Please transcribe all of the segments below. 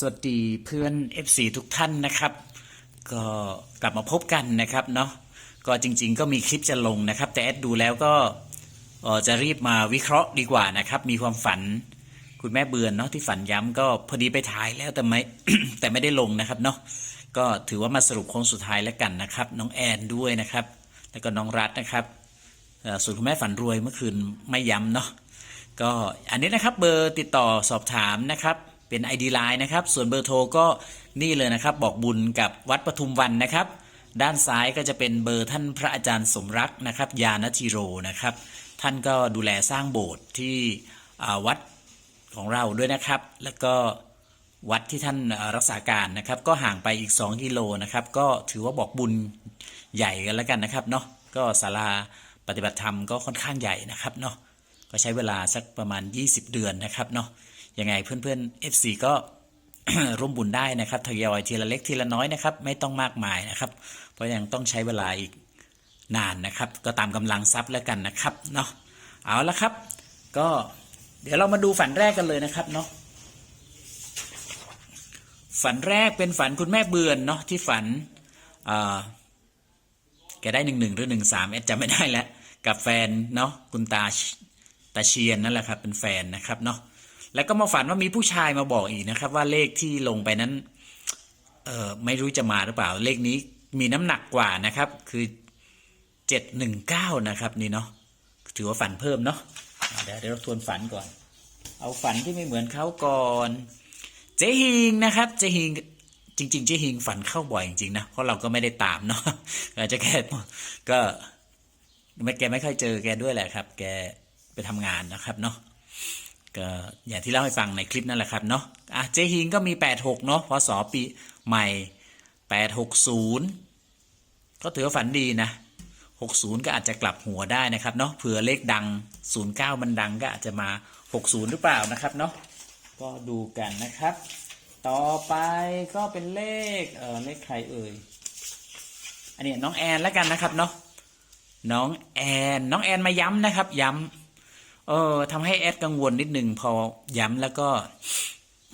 สวัสดีเพื่อน FC ทุกท่านนะครับ ก็กลับมาพบกันนะครับเนาะก็จริงๆ ก็มีคลิปจะลงนะครับ แต่แอดดูแล้วก็จะรีบมาวิเคราะห์ดีกว่านะครับ มีความฝันคุณแม่เบือนเนาะที่ฝันย้ำก็พอดีไปถ่ายแล้วแต่ไม่แต่ไม่ได้ลงนะครับเนาะก็ถือว่ามาสรุปโค้งสุดท้ายแล้วกันนะครับ น้องแอนด้วยนะครับ แล้วก็น้องรัฐนะครับส่วนคุณแม่ฝันรวยเมื่อคืนไม่ย้ำเนาะก็อันนี้นะครับเบอร์ติดต่อสอบถามนะครับ เป็น ID Line นะครับ ส่วนเบอร์โทรก็นี่เลยนะครับ บอกบุญกับวัดปทุมวันนะครับ ด้านซ้ายก็จะเป็นเบอร์ท่านพระอาจารย์สมรักนะครับ ยานทิโรนะครับ ท่านก็ดูแลสร้างโบสถ์ที่วัดของเราด้วยนะครับ แล้วก็วัดที่ท่านรักษาการนะครับ ก็ห่างไปอีก 2 กิโลนะครับ ก็ถือว่าบอกบุญใหญ่กันแล้วกันนะครับเนาะก็ศาลาปฏิบัติธรรมก็ค่อนข้างใหญ่นะครับเนาะก็ใช้เวลาสักประมาณ 20 เดือนนะครับเนาะ ยังไงเพื่อนๆ FC ก็ร่วมบุญได้นะครับทยอยทีละเล็กทีละน้อยนะครับ ไม่ต้องมากมายนะครับ เพราะยังต้องใช้เวลาอีกนานนะครับ ก็ตามกำลังทรัพย์แล้วกันนะครับเนาะเอาละครับ ก็เดี๋ยวเรามาดูฝันแรกกันเลยนะครับเนาะฝันแรกเป็นฝันคุณแม่เบือนเนาะที่ฝันแกได้หนึ่งหนึ่งหรือหนึ่งสามแอดจำไม่ได้แล้วกับแฟนเนาะคุณตาตาเชียนนั่นแหละครับเป็นแฟนนะครับเนาะ แล้วก็มาฝันว่ามีผู้ชายมาบอกอีกนะครับ ว่าเลขที่ลงไปนั้น เออไม่รู้จะมาหรือเปล่า เลขนี้มีน้ำหนักกว่านะครับ คือเจ็ดหนึ่งเก้านะครับ นี่เนาะถือว่าฝันเพิ่มเนาะเดี๋ยวเดี๋ยวเราทวนฝันก่อน เอาฝันที่ไม่เหมือนเขาก่อน เจฮิงนะครับเจฮิงจริงๆเจฮิงฝันเข้าบ่อยจริงๆนะเพราะเราก็ไม่ได้ตามเนาะอาจจะแค่ก็ไม่แกไม่ค่อยเจอแกด้วยแหละครับ แกไปทำงานนะครับเนาะ ก็อย่างที่เล่าให้ฟังในคลิปนั่นแหละครับเนาะอะเจฮิงก็มี 86 เนาะพศปีใหม่ 860 ก็ถือว่าฝันดีนะ 60 ก็อาจจะกลับหัวได้นะครับเนาะเผื่อเลขดัง 09 มันดังก็อาจจะมา 60 หรือเปล่านะครับเนาะก็ดูกันนะครับ ต่อไปก็เป็นเลขเออเลขใครเอ่ยอันนี้น้องแอนแล้วกันนะครับเนาะน้องแอนน้องแอนมาย้ำนะครับย้ำ เออทำให้แอดกังวลนิดหนึ่งพอย้ำแล้วก็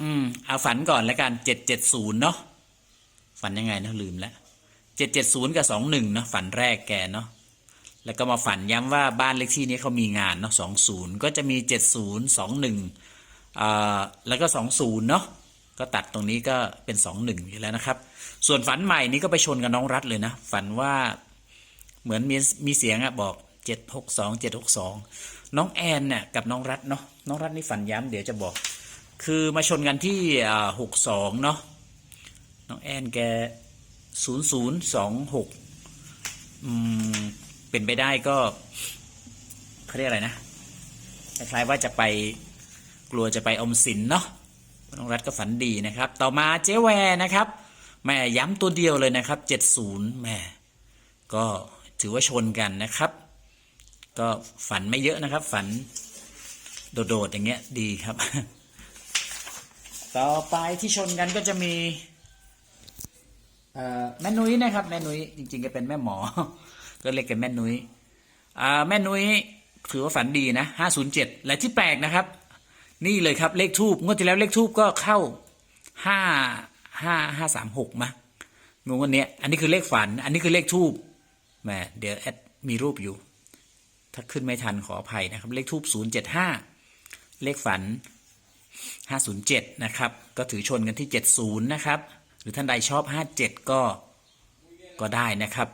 อืม เอาฝันก่อนแล้วกันเจ็ดเจ็ดศูนย์เนาะฝันยังไงนะลืมแล้วเจ็ดเจ็ดศูนย์กับสองหนึ่งเนาะฝันแรกแกเนาะแล้วก็มาฝันย้ำว่าบ้านเลขที่นี้เขามีงานเนาะสองศูนย์ก็จะมีเจ็ดศูนย์สองหนึ่งอ่าแล้วก็สองศูนย์เนาะก็ตัดตรงนี้ก็เป็นสองหนึ่งอยู่แล้วนะครับ ส่วนฝันใหม่นี้ก็ไปชนกับน้องรัฐเลยนะ ฝันว่าเหมือนมีมีเสียงอะบอก เจ็ดหกสองเจ็ดหกสองน้องแอนเนี่ยกับน้องรัฐเนาะน้องรัฐนี่ฝันย้ำเดี๋ยวจะบอก คือมาชนกันที่หกสองเนาะน้องแอนแกศูนย์ศูนย์สองหกอืมเป็นไปได้ก็เขาเรียกอะไรนะคล้ายๆว่าจะไปกลัวจะไปอมสินเนาะน้องรัฐก็ฝันดีนะครับ ต่อมาเจ๊แวนะครับแม่ย้ำตัวเดียวเลยนะครับ 70แม่ก็ถือว่าชนกันนะครับ ก็ฝันไม่เยอะนะครับ ฝัน โดดๆอย่างเงี้ยดีครับ ต่อไปที่ชนกันก็จะมีแม่นุ้ยนะครับ แม่นุ้ยจริงๆก็เป็นแม่หมอ ก็เรียกกันแม่นุ้ยแม่นุ้ยถือว่าฝันดีนะ507และที่แปลกนะครับ นี่เลยครับเลขทูบงวดที่แล้วเลขทูบก็เข้าห้าห้าห้าสามหกมางงวันเนี้ยอันนี้คือเลขฝัน อันนี้คือเลขทูบแหมเดี๋ยวแอดมีรูปอยู่ ถ้าขึ้นไม่ทันขออภัยนะครับ เลขทูบศูนย์เจ็ดห้าเลขฝันห้าศูนย์เจ็ดนะครับ ก็ถือชนกันที่เจ็ดศูนย์นะครับ หรือท่านใดชอบห้าเจ็ดก็ก็ได้นะครับ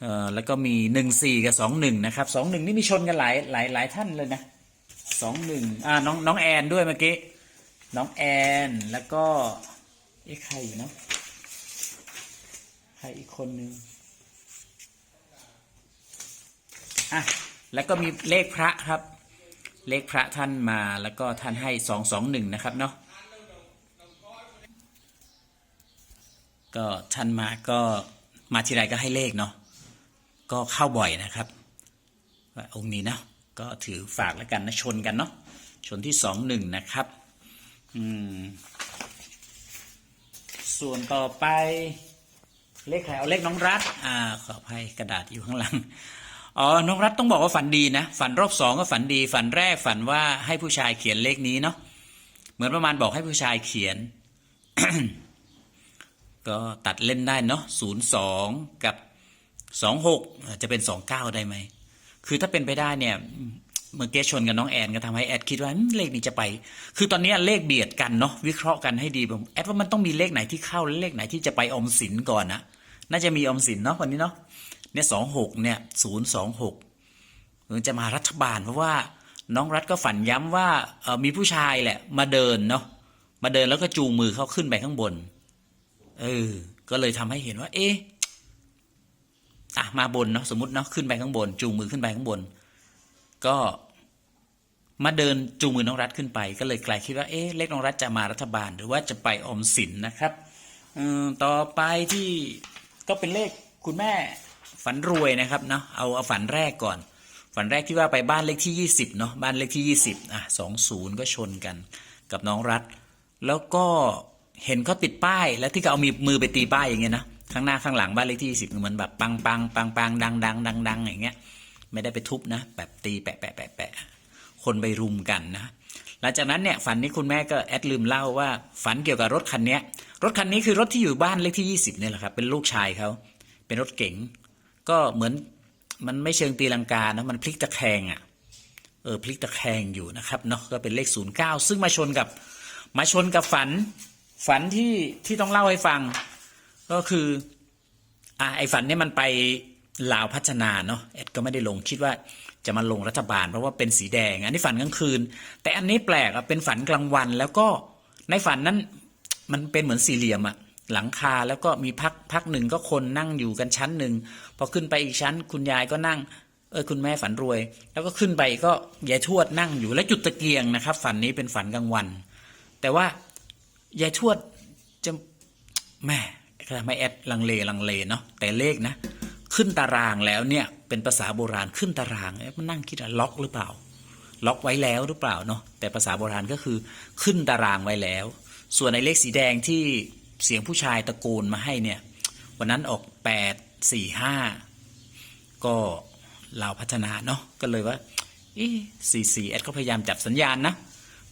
เอ่อแล้วก็มีหนึ่งสี่กับสองหนึ่งนะครับสองหนึ่งนี่มีชนกันหลายหลายหลายท่านเลยนะสองหนึ่งอ่าน้องน้องแอนด้วยเมื่อกี้ น้องแอน แล้วก็เอ๊ะใครอยู่เนาะใครอีกคนนึงอะ แล้วก็มีเลขพระครับ เลขพระท่านมาแล้วก็ท่านให้สองสองหนึ่งนะครับเนาะก็ท่านมาก็มาทีไรก็ให้เลขเนาะก็เข้าบ่อยนะครับว่าองค์นี้นะก็ถือฝากแล้วกันนะชนกันเนาะชนที่สองหนึ่งนะครับอืมส่วนต่อไปเลขใครเอาเลขน้องรัฐอ่าขออภัยกระดาษอยู่ข้างหลัง อ๋อ น้องรัฐต้องบอกว่าฝันดีนะ ฝันรอบสองก็ฝันดี ฝันแรกฝันว่าให้ผู้ชายเขียนเลขนี้เนาะ เหมือนประมาณบอกให้ผู้ชายเขียน ก็ตัดเล่นได้เนาะศูนย์สองกับสองหกจะเป็นสองเก้าได้ไหม คือถ้าเป็นไปได้เนี่ย เมื่อกี้ชนกับน้องแอนก็ทำให้แอดคิดว่าเลขนี้จะไป คือตอนนี้เลขเบียดกันเนาะ วิเคราะห์กันให้ดีผมแอดว่ามันต้องมีเลขไหนที่เข้าและเลขไหนที่จะไปอมสินก่อนนะ น่าจะมีอมสินเนาะวันนี้เนาะ เนี่ยสองหกเนี่ยศูนย์สองหกมันจะมารัฐบาลเพราะว่าน้องรัฐก็ฝันย้ำว่าเออมีผู้ชายแหละ มาเดินเนาะมาเดินแล้วก็จูงมือเขาขึ้นไปข้างบน เออ ก็เลยทำให้เห็นว่า เอ๊ะอะมาบนเนาะสมมติเนาะขึ้นไปข้างบน จูงมือขึ้นไปข้างบน ก็มาเดินจูงมือน้องรัฐขึ้นไป ก็เลยกลายคิดว่าเอ๊ะเลขน้องรัฐจะมารัฐบาล หรือว่าจะไปอมสินนะครับออต่อไปที่ก็เป็นเลขคุณแม่ ฝันรวยนะครับเนาะเอาเอาฝันแรกก่อน ฝันแรกที่ว่าไปบ้านเลขที่ 20เนาะบ้านเลขที่ 20อะ20 ก็ชนกันกับน้องรัฐ แล้วก็เห็นเขาติดป้ายแล้วที่เขาเอามีมือไปตีป้ายอย่างเงี้ยนะข้างหน้าข้างหลังบ้านเลขที่20เหมือนแบบปังปังปังปังดังดังดังดังอย่างเงี้ยไม่ได้ไปทุบนะ แบบตีแปะแปะแปะแปะคนไปรุมกันนะหลังจากนั้นเนี่ยฝันนี้คุณแม่ก็แอดลืมเล่าว่าฝันเกี่ยวกับรถคันเนี้ยรถคันนี้คือรถที่อยู่บ้านเลขที่ 20เนี่ยแหละครับเป็นลูกชายเขาเป็นรถเก๋ง ก็เหมือนมันไม่เชิงตีลังกานะมันพลิกตะแคงอะเออพลิกตะแคงอยู่นะครับเนาะก็เป็นเลข 09 ซึ่งมาชนกับมาชนกับฝัน ฝันที่ที่ต้องเล่าให้ฟัง ก็คืออะไอ้ฝันเนี่ยมันไปลาวพัฒนาเนาะแอดก็ไม่ได้ลงคิดว่าจะมาลงรัฐบาล เพราะว่าเป็นสีแดง อันนี้ฝันกลางคืน แต่อันนี้แปลกอะเป็นฝันกลางวันแล้วก็ในฝันนั้นมันเป็นเหมือนสี่เหลี่ยมอะ หลังคาแล้วก็มีพักพักหนึ่งก็คนนั่งอยู่กันชั้นหนึ่งพอขึ้นไปอีกชั้น คุณยายก็นั่ง เออคุณแม่ฝันรวย แล้วก็ขึ้นไปก็ยายทวดนั่งอยู่และจุดตะเกียงนะครับ ฝันนี้เป็นฝันกลางวัน แต่ว่ายายทวดจะแม่ทำให้แอดลังเลลังเลเนาะแต่เลขนะ ขึ้นตารางแล้วเนี่ย เป็นภาษาโบราณขึ้นตารางมันนั่งคิดล็อกหรือเปล่า ล็อกไว้แล้วหรือเปล่าเนาะแต่ภาษาโบราณก็คือขึ้นตารางไว้แล้ว ส่วนในเลขสีแดงที่ เสียงผู้ชายตะโกนมาให้เนี่ย วันนั้นออกแปดสี่ห้าก็เราพัฒนาเนาะก็เลยว่าอีสี่สี่แอดก็พยายามจับสัญญาณนะ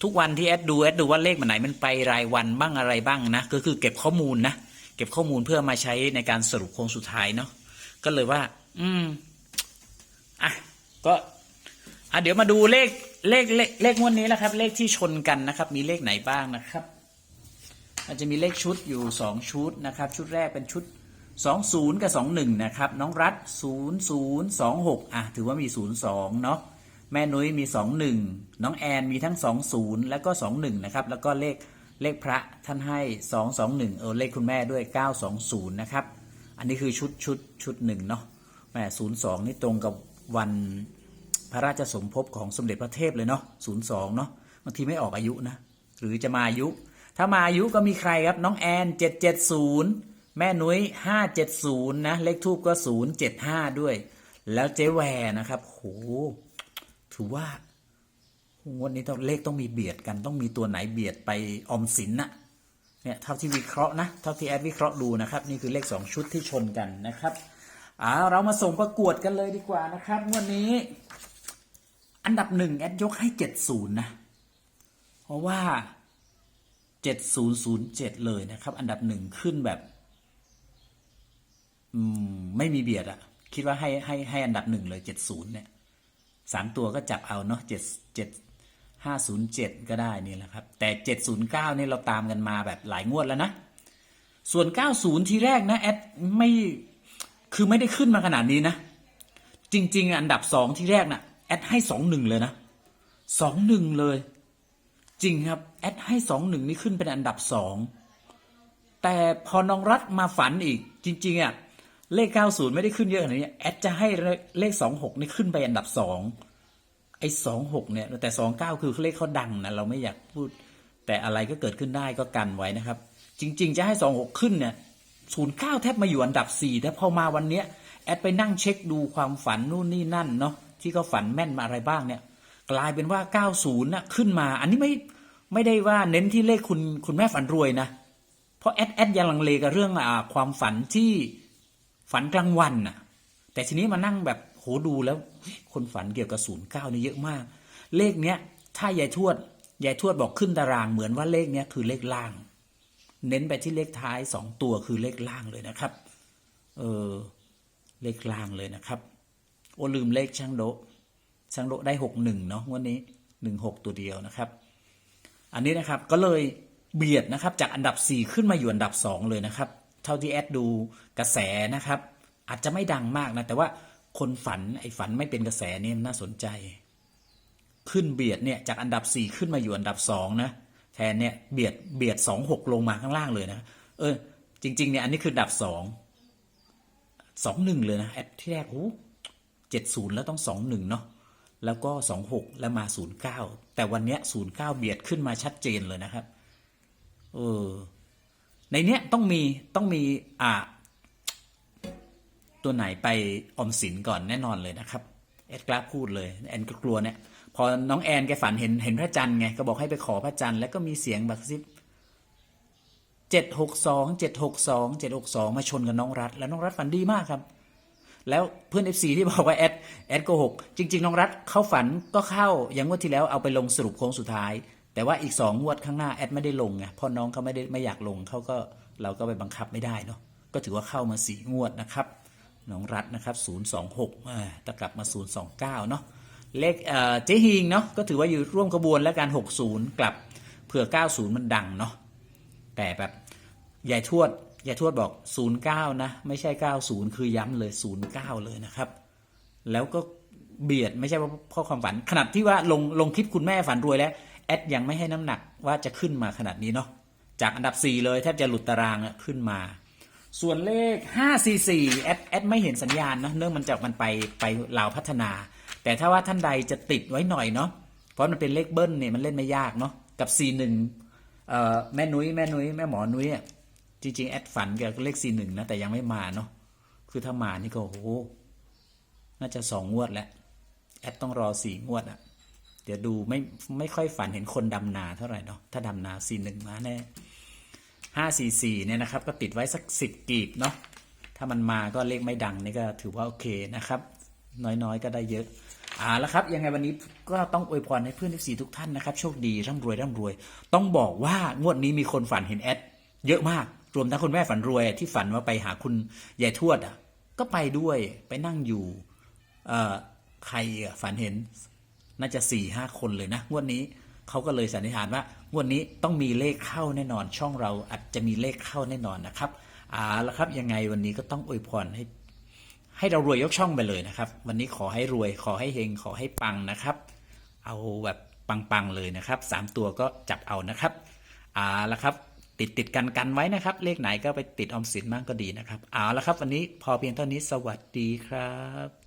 ทุกวันที่แอดดูแอดดูว่าเลขมันไหนมันไปรายวันบ้างอะไรบ้างนะ ก็คือเก็บข้อมูลนะ เก็บข้อมูลเพื่อมาใช้ในการสรุปโค้งสุดท้ายเนาะก็เลยว่า อืมอะก็อะเดี๋ยวมาดูเลขเลขเลขเลขงวดนี้แหละครับ เลขที่ชนกันนะครับ มีเลขไหนบ้างนะครับ อาจจะมีเลขชุดอยู่สองชุดนะครับ ชุดแรกเป็นชุดสองศูนย์กับสองหนึ่งนะครับ น้องรัฐศูนย์ศูนย์สองหกอะ ถือว่ามีศูนย์สองเนาะแม่นุ้ยมีสองหนึ่งน้องแอนมีทั้งสองศูนย์แล้วก็สองหนึ่งนะครับ แล้วก็เลขเลขพระท่านให้สองสองหนึ่งเออเลขคุณแม่ด้วยเก้าสองศูนย์นะครับ อันนี้คือชุดชุดชุดหนึ่งเนาะแม่ศูนย์สองนี่ตรงกับวันพระราชสมภพของสมเด็จพระเทพเลยเนาะศูนย์สองเนาะบางทีไม่ออกอายุนะ หรือจะมาอายุ ถ้ามาอายุก็มีใครครับน้องแอนเจ็ดเจ็ดศูนย์แม่นุ้ยห้าเจ็ดศูนย์นะ เลขทูบก็ศูนย์เจ็ดห้าด้วย แล้วเจ๊แวร์นะครับโหถือว่างวดนี้ต้องเลขต้องมีเบียดกันต้องมีตัวไหนเบียดไปออมสินนะเนี่ยเท่าที่วิเคราะห์นะเท่าที่แอดวิเคราะห์ดูนะครับ นี่คือเลขสองชุดที่ชนกันนะครับอ่าเรามาส่งประกวดกันเลยดีกว่านะครับงวดนี้ อันดับหนึ่งแอดยกให้เจ็ดศูนย์นะ เพราะว่า เจ็ดศูนย์ศูนย์เจ็ดเลยนะครับ อันดับหนึ่งขึ้นแบบมไม่มีเบียดอะคิดว่าให้ให้ให้อันดับหนึ่งเลยเจ็ดศูนย์เนี่ยสามตัวก็จับเอาเนาะเจ็ดเจ็ดห้าศูนย์เจ็ดก็ได้นี่แหละครับ แต่เจ็ดศูนย์เก้านี่เราตามกันมาแบบหลายงวดแล้วนะ ส่วนเก้าศูนย์ทีแรกนะแอดไม่คือไม่ได้ขึ้นมาขนาดนี้นะ จริง ๆ อันดับสองที่แรกนะ่ะแอดให้สองหนึ่งเลยนะสองหนึ่งเลย จริงครับ แอดให้สองหนึ่งนี่ขึ้นเป็นอันดับสองแต่พอน้องรัฐมาฝันอีก จริง ๆอะเลข 90 ไม่ได้ขึ้นเยอะขนาดนี้แอดจะให้เลข 26 นี่ขึ้นไปอันดับ 2 ไอ้ 26 เนี่ย แต่ 29 คือเลขเขาดังนะ เราไม่อยากพูด แต่อะไรก็เกิดขึ้นได้ก็กันไว้นะครับ จริง ๆ จะให้ 26 ขึ้นเนี่ย 09 แทบมาอยู่อันดับ 4 แต่พอมาวันเนี้ยแอดไปนั่งเช็คดูความฝันนู่นนี่นั่นเนาะที่เขาฝันแม่นมาอะไรบ้างเนี่ย กลายเป็นว่า 90น่ะขึ้นมา อันนี้ไม่ไม่ได้ว่าเน้นที่เลขคุณคุณแม่ฝันรวยนะ เพราะแอดแอดยังลังเลกับเรื่องอ่าความฝันที่ฝันกลางวันน่ะ แต่ทีนี้มานั่งแบบโหดูแล้ว คนฝันเกี่ยวกับศูนย์เก้านี่เยอะมาก เลขเนี้ย ถ้ายายทวดยายทวดบอกขึ้นตารางเหมือนว่าเลขเนี้ยคือเลขล่าง เน้นไปที่เลขท้ายสองตัวคือเลขล่างเลยนะครับ เออเลขล่างเลยนะครับ โอลืมเลขช่างโดะ ช่างโดะได้หกหนึ่งเนาะงวันนี้หนึ่งหกตัวเดียวนะครับ อันนี้นะครับก็เลยเบียดนะครับจากอันดับ 4 ขึ้นมาอยู่อันดับ 2 เลยนะครับ เท่าที่แอดดูกระแสนะครับ อาจจะไม่ดังมากนะแต่ว่าคนฝันไอ้ฝันไม่เป็นกระแสเนี่ยน่าสนใจ ขึ้นเบียดเนี่ยจากอันดับ 4 ขึ้นมาอยู่อันดับ2นะแทนเนี่ยเบียดเบียด2 6ลงมาข้างล่างเลยนะเออจริงๆเนี่ยอันนี้คืออันดับ 2 2 1 เลยนะแอดที่แรกโอ้เจ็ดศูนย์แล้วต้องสองหนึ่งเนาะ แล้วก็ 26 แล้วมา 09 แต่วันเนี้ย09 เบียดขึ้นมาชัดเจนเลยนะครับเออในเนี้ยต้องมีต้องมีอ่าตัวไหนไปออมสินก่อนแน่นอนเลยนะครับแอดกล้าพูดเลยแอนก็กลัวเนี่ยพอน้องแอนแกฝันเห็นเห็นพระจันทร์ไงก็บอกให้ไปขอพระจันทร์แล้วก็มีเสียงแบบซิบเจ็ดหกสองเจ็ดหกสองเจ็ดหกสองมาชนกับน้องรัฐ แล้วน้องรัฐฝันดีมากครับ แล้วเพื่อน FC ที่บอกว่าแอดแอดโกหกจริงๆน้องรัฐเข้าฝันก็เข้าอย่างงวดที่แล้วเอาไปลงสรุปโค้งสุดท้าย แต่ว่าอีกสองงวดข้างหน้าแอดไม่ได้ลงไงเพราะน้องเขาไม่ได้ไม่อยากลงเขาก็เราก็ไปบังคับไม่ได้เนาะก็ถือว่าเข้ามาสี่งวดนะครับน้องรัฐนะครับ 026อ่าต่กลับมา 029 เนาะเลขเอ่อเจ๊ฮิงเนาะก็ถือว่าอยู่ร่วมกระบวนแล้วการ 60 กลับเผื่อ 90 มันดังเนาะแต่แบบยายทวด ยายทวดบอก 09 นะ ไม่ใช่ 90 คือย้ำเลย 09 เลยนะครับ แล้วก็เบียดไม่ใช่ว่าพ่อความฝัน ขนาดที่ว่าลงลงคลิปคุณแม่ฝันรวยแล้ว แอดยังไม่ให้น้ำหนักว่าจะขึ้นมาขนาดนี้เนาะจากอันดับ 4 เลยแทบจะหลุดตารางขึ้นมา ส่วนเลข 544 แอดแอดไม่เห็นสัญญาณนะเนื่องมันจากมันไปไปลาวพัฒนา แต่ถ้าว่าท่านใดจะติดไว้หน่อยเนาะเพราะมันเป็นเลขเบิ้ลเนี่ยมันเล่นไม่ยากเนาะกับ 41เอ่อแม่นุ้ยแม่นุ้ยแม่หมอนุ้ยอะ จริงๆ แอดฝันกับเลข41นะ แต่ยังไม่มาเนาะคือถ้ามานี่ก็โอ้โหน่าจะสองงวดแล้ว แอดต้องรอสี่งวดอะเดี๋ยวดูไม่ไม่ค่อยฝันเห็นคนดำนาเท่าไหร่เนาะถ้าดำนาสี่หนึ่งมาแน่ห้าสี่สี่เนี่ยนะครับ ก็ติดไว้สักสิบกีบเนาะถ้ามันมาก็เลขไม่ดังนี่ก็ถือว่าโอเคนะครับ น้อยๆ ก็ได้เยอะอ่าแล้วครับ ยังไงวันนี้ก็ต้องอวยพรให้เพื่อนทีทุกท่านนะครับ โชคดีร่ำรวยร่ำรวย ต้องบอกว่างวดนี้มีคนฝันเห็นแอดเยอะมาก รวมทั้งคุณแม่ฝันรวยที่ฝันว่าไปหาคุณยายทวดอะ ก็ไปด้วยไปนั่งอยู่เอ่อใครอะฝันเห็น น่าจะสี่ห้าคนเลยนะงวดนี้เขาก็เลยสันนิษฐานว่างวดนี้ต้องมีเลขเข้าแน่นอน ช่องเราอาจจะมีเลขเข้าแน่นอนนะครับอ่าแล้วครับยังไงวันนี้ก็ต้องอวยพรให้ ให้เรารวยยกช่องไปเลยนะครับ วันนี้ขอให้รวยขอให้เฮงขอให้ปังนะครับ เอาแบบปังๆเลยนะครับสามตัวก็จับเอานะครับเอาละครับ ติดติดกันกันไว้นะครับ เลขไหนก็ไปติดออมสินมากก็ดีนะครับ เอาละครับ วันนี้พอเพียงเท่านี้สวัสดีครับ